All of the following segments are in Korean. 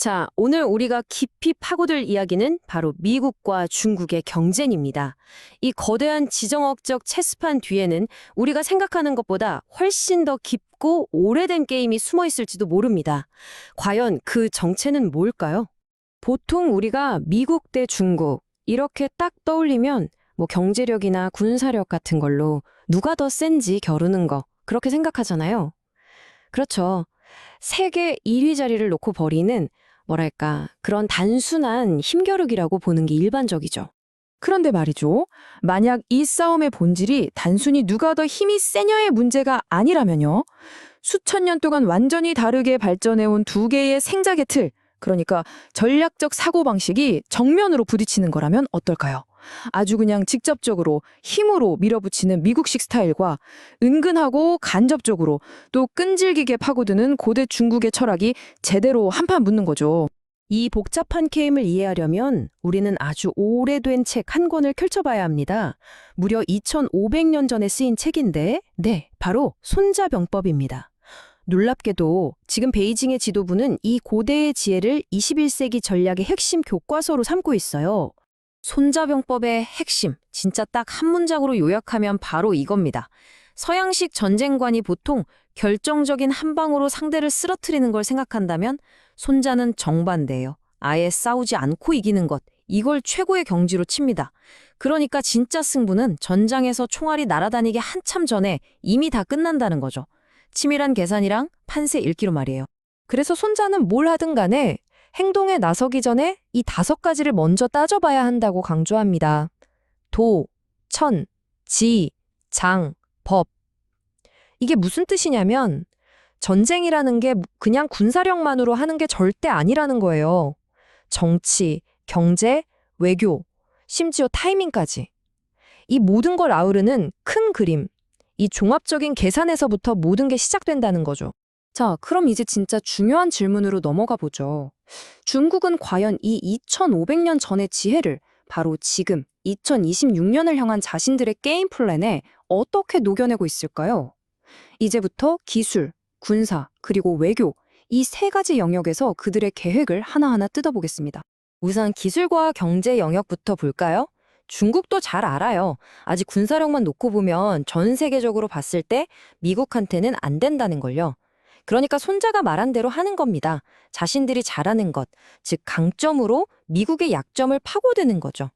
자, 오늘 우리가 깊이 파고들 이야기는 바로 미국과 중국의 경쟁입니다. 이 거대한 지정학적 체스판 뒤에는 우리가 생각하는 것보다 훨씬 더 깊고 오래된 게임이 숨어 있을지도 모릅니다. 과연 그 정체는 뭘까요? 보통 우리가 미국 대 중국 이렇게 딱 떠올리면 뭐 경제력이나 군사력 같은 걸로 누가 더 센지 겨루는 거 그렇게 생각하잖아요. 그렇죠. 세계 1위 자리를 놓고 벌이는 뭐랄까 그런 단순한 힘겨루기라고 보는 게 일반적이죠. 그런데 말이죠. 만약 이 싸움의 본질이 단순히 누가 더 힘이 세냐의 문제가 아니라면요. 수천 년 동안 완전히 다르게 발전해온 두 개의 생작의 틀, 그러니까 전략적 사고방식이 정면으로 부딪히는 거라면 어떨까요? 아주 그냥 직접적으로 힘으로 밀어붙이는 미국식 스타일과 은근하고 간접적으로 또 끈질기게 파고드는 고대 중국의 철학이 제대로 한판 붙는 거죠. 이 복잡한 게임을 이해하려면 우리는 아주 오래된 책 한 권을 펼쳐봐야 합니다. 무려 2500년 전에 쓰인 책인데, 네, 바로 손자병법입니다. 놀랍게도 지금 베이징의 지도부는 이 고대의 지혜를 21세기 전략의 핵심 교과서로 삼고 있어요. 손자병법의 핵심, 진짜 딱 한 문장으로 요약하면 바로 이겁니다. 서양식 전쟁관이 보통 결정적인 한 방으로 상대를 쓰러뜨리는 걸 생각한다면 손자는 정반대예요. 아예 싸우지 않고 이기는 것. 이걸 최고의 경지로 칩니다. 그러니까 진짜 승부는 전장에서 총알이 날아다니기 한참 전에 이미 다 끝난다는 거죠. 치밀한 계산이랑 판세 읽기로 말이에요. 그래서 손자는 뭘 하든 간에 행동에 나서기 전에 이 다섯 가지를 먼저 따져봐야 한다고 강조합니다. 도, 천, 지, 장, 법. 이게 무슨 뜻이냐면 전쟁이라는 게 그냥 군사력만으로 하는 게 절대 아니라는 거예요. 정치, 경제, 외교, 심지어 타이밍까지. 이 모든 걸 아우르는 큰 그림, 이 종합적인 계산에서부터 모든 게 시작된다는 거죠. 자, 그럼 이제 진짜 중요한 질문으로 넘어가 보죠. 중국은 과연 이 2500년 전의 지혜를 바로 지금 2026년을 향한 자신들의 게임 플랜에 어떻게 녹여내고 있을까요? 이제부터 기술, 군사, 그리고 외교, 이 세 가지 영역에서 그들의 계획을 하나하나 뜯어보겠습니다. 우선 기술과 경제 영역부터 볼까요? 중국도 잘 알아요. 아직 군사력만 놓고 보면 전 세계적으로 봤을 때 미국한테는 안 된다는 걸요. 그러니까 손자가 말한 대로 하는 겁니다. 자신들이 잘하는 것, 즉 강점으로 미국의 약점을 파고드는 거죠.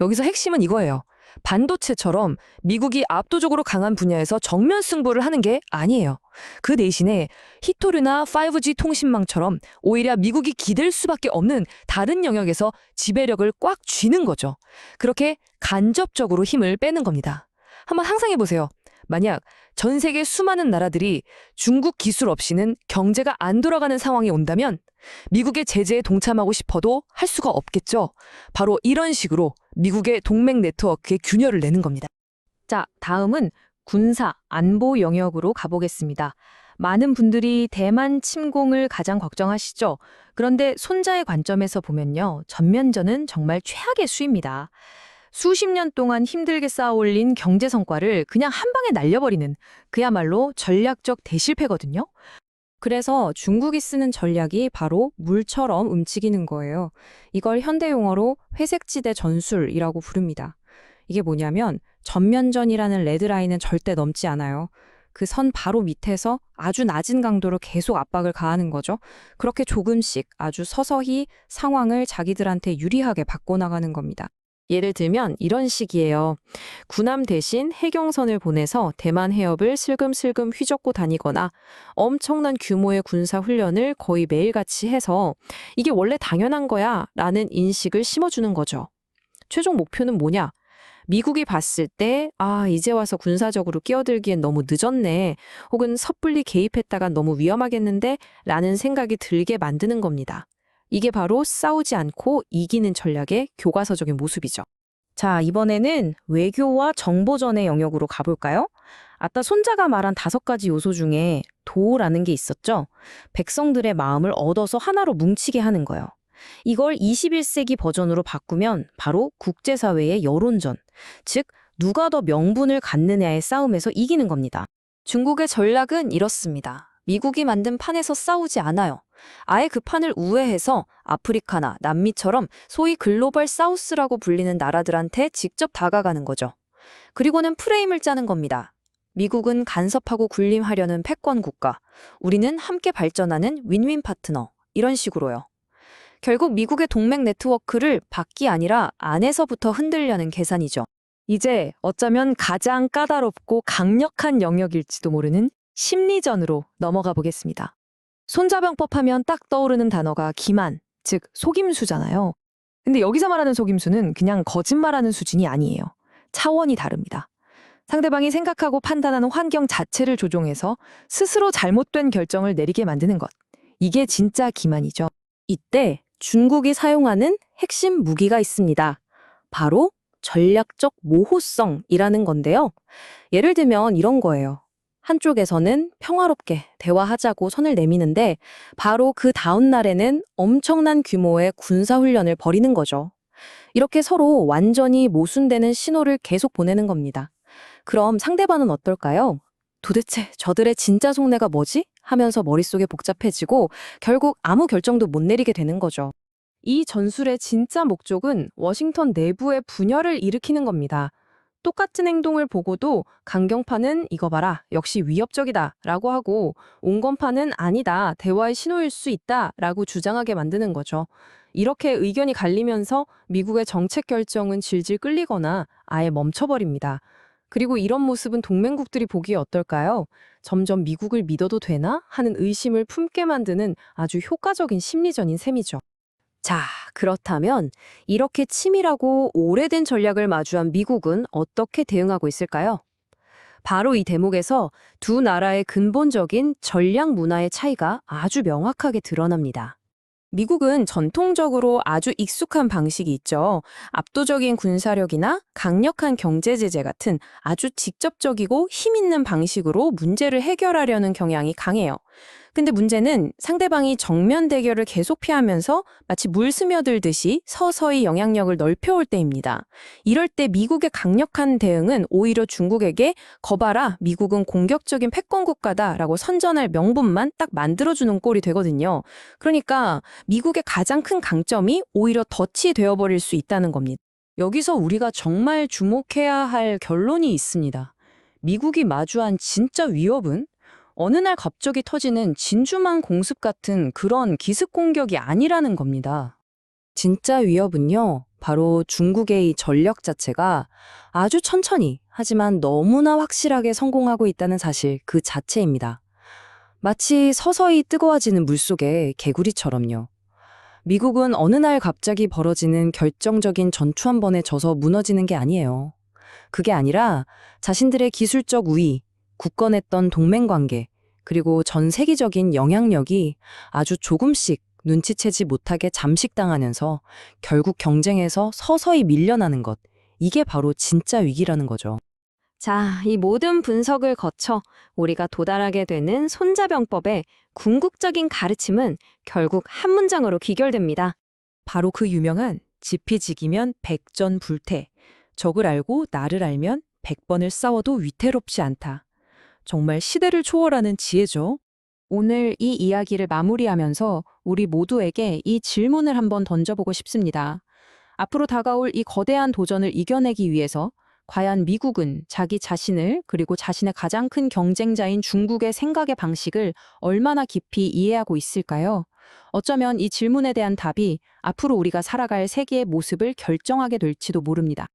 여기서 핵심은 이거예요. 반도체처럼 미국이 압도적으로 강한 분야에서 정면 승부를 하는 게 아니에요. 그 대신에 히토류나 5G 통신망처럼 오히려 미국이 기댈 수밖에 없는 다른 영역에서 지배력을 꽉 쥐는 거죠. 그렇게 간접적으로 힘을 빼는 겁니다. 한번 상상해 보세요. 만약 전 세계 수많은 나라들이 중국 기술 없이는 경제가 안 돌아가는 상황이 온다면 미국의 제재에 동참하고 싶어도 할 수가 없겠죠. 바로 이런 식으로 미국의 동맹 네트워크에 균열을 내는 겁니다. 자, 다음은 군사, 안보 영역으로 가보겠습니다. 많은 분들이 대만 침공을 가장 걱정하시죠. 그런데 손자의 관점에서 보면요. 전면전은 정말 최악의 수입니다. 수십 년 동안 힘들게 쌓아올린 경제 성과를 그냥 한 방에 날려버리는 그야말로 전략적 대실패거든요. 그래서 중국이 쓰는 전략이 바로 물처럼 움직이는 거예요. 이걸 현대 용어로 회색지대 전술이라고 부릅니다. 이게 뭐냐면 전면전이라는 레드라인은 절대 넘지 않아요. 그 선 바로 밑에서 아주 낮은 강도로 계속 압박을 가하는 거죠. 그렇게 조금씩 아주 서서히 상황을 자기들한테 유리하게 바꿔나가는 겁니다. 예를 들면 이런 식이에요. 군함 대신 해경선을 보내서 대만 해협을 슬금슬금 휘젓고 다니거나 엄청난 규모의 군사 훈련을 거의 매일같이 해서 이게 원래 당연한 거야 라는 인식을 심어주는 거죠. 최종 목표는 뭐냐? 미국이 봤을 때, 아, 이제 와서 군사적으로 끼어들기엔 너무 늦었네. 혹은 섣불리 개입했다가 너무 위험하겠는데? 라는 생각이 들게 만드는 겁니다. 이게 바로 싸우지 않고 이기는 전략의 교과서적인 모습이죠. 자, 이번에는 외교와 정보전의 영역으로 가볼까요? 아까 손자가 말한 다섯 가지 요소 중에 도라는 게 있었죠? 백성들의 마음을 얻어서 하나로 뭉치게 하는 거예요. 이걸 21세기 버전으로 바꾸면 바로 국제사회의 여론전, 즉 누가 더 명분을 갖느냐의 싸움에서 이기는 겁니다. 중국의 전략은 이렇습니다. 미국이 만든 판에서 싸우지 않아요. 아예 그 판을 우회해서 아프리카나 남미처럼 소위 글로벌 사우스라고 불리는 나라들한테 직접 다가가는 거죠. 그리고는 프레임을 짜는 겁니다. 미국은 간섭하고 군림하려는 패권 국가, 우리는 함께 발전하는 윈윈 파트너, 이런 식으로요. 결국 미국의 동맹 네트워크를 밖이 아니라 안에서부터 흔들려는 계산이죠. 이제 어쩌면 가장 까다롭고 강력한 영역일지도 모르는 심리전으로 넘어가 보겠습니다. 손자병법 하면 딱 떠오르는 단어가 기만, 즉 속임수잖아요. 근데 여기서 말하는 속임수는 그냥 거짓말하는 수준이 아니에요. 차원이 다릅니다. 상대방이 생각하고 판단하는 환경 자체를 조종해서 스스로 잘못된 결정을 내리게 만드는 것. 이게 진짜 기만이죠. 이때 중국이 사용하는 핵심 무기가 있습니다. 바로 전략적 모호성이라는 건데요. 예를 들면 이런 거예요. 한쪽에서는 평화롭게 대화하자고 선을 내미는데 바로 그 다음 날에는 엄청난 규모의 군사훈련을 벌이는 거죠. 이렇게 서로 완전히 모순되는 신호를 계속 보내는 겁니다. 그럼 상대방은 어떨까요? 도대체 저들의 진짜 속내가 뭐지? 하면서 머릿속에 복잡해지고 결국 아무 결정도 못 내리게 되는 거죠. 이 전술의 진짜 목적은 워싱턴 내부의 분열을 일으키는 겁니다. 똑같은 행동을 보고도 강경파는 이거 봐라, 역시 위협적이다 라고 하고 온건파는 아니다, 대화의 신호일 수 있다 라고 주장하게 만드는 거죠. 이렇게 의견이 갈리면서 미국의 정책 결정은 질질 끌리거나 아예 멈춰버립니다. 그리고 이런 모습은 동맹국들이 보기에 어떨까요? 점점 미국을 믿어도 되나? 하는 의심을 품게 만드는 아주 효과적인 심리전인 셈이죠. 자, 그렇다면 이렇게 치밀하고 오래된 전략을 마주한 미국은 어떻게 대응하고 있을까요? 바로 이 대목에서 두 나라의 근본적인 전략 문화의 차이가 아주 명확하게 드러납니다. 미국은 전통적으로 아주 익숙한 방식이 있죠. 압도적인 군사력이나 강력한 경제 제재 같은 아주 직접적이고 힘 있는 방식으로 문제를 해결하려는 경향이 강해요. 근데 문제는 상대방이 정면 대결을 계속 피하면서 마치 물 스며들듯이 서서히 영향력을 넓혀올 때입니다. 이럴 때 미국의 강력한 대응은 오히려 중국에게 거봐라, 미국은 공격적인 패권 국가다라고 선전할 명분만 딱 만들어주는 꼴이 되거든요. 그러니까 미국의 가장 큰 강점이 오히려 덫이 되어버릴 수 있다는 겁니다. 여기서 우리가 정말 주목해야 할 결론이 있습니다. 미국이 마주한 진짜 위협은 어느 날 갑자기 터지는 진주만 공습 같은 그런 기습 공격이 아니라는 겁니다. 진짜 위협은요, 바로 중국의 이 전력 자체가 아주 천천히, 하지만 너무나 확실하게 성공하고 있다는 사실 그 자체입니다. 마치 서서히 뜨거워지는 물 속의 개구리처럼요. 미국은 어느 날 갑자기 벌어지는 결정적인 전투 한 번에 져서 무너지는 게 아니에요. 그게 아니라 자신들의 기술적 우위, 굳건했던 동맹 관계, 그리고 전 세계적인 영향력이 아주 조금씩 눈치채지 못하게 잠식당하면서 결국 경쟁에서 서서히 밀려나는 것. 이게 바로 진짜 위기라는 거죠. 자, 이 모든 분석을 거쳐 우리가 도달하게 되는 손자병법의 궁극적인 가르침은 결국 한 문장으로 귀결됩니다. 바로 그 유명한 지피지기면 백전불태. 적을 알고 나를 알면 백번을 싸워도 위태롭지 않다. 정말 시대를 초월하는 지혜죠. 오늘 이 이야기를 마무리하면서 우리 모두에게 이 질문을 한번 던져보고 싶습니다. 앞으로 다가올 이 거대한 도전을 이겨내기 위해서 과연 미국은 자기 자신을 그리고 자신의 가장 큰 경쟁자인 중국의 생각의 방식을 얼마나 깊이 이해하고 있을까요? 어쩌면 이 질문에 대한 답이 앞으로 우리가 살아갈 세계의 모습을 결정하게 될지도 모릅니다.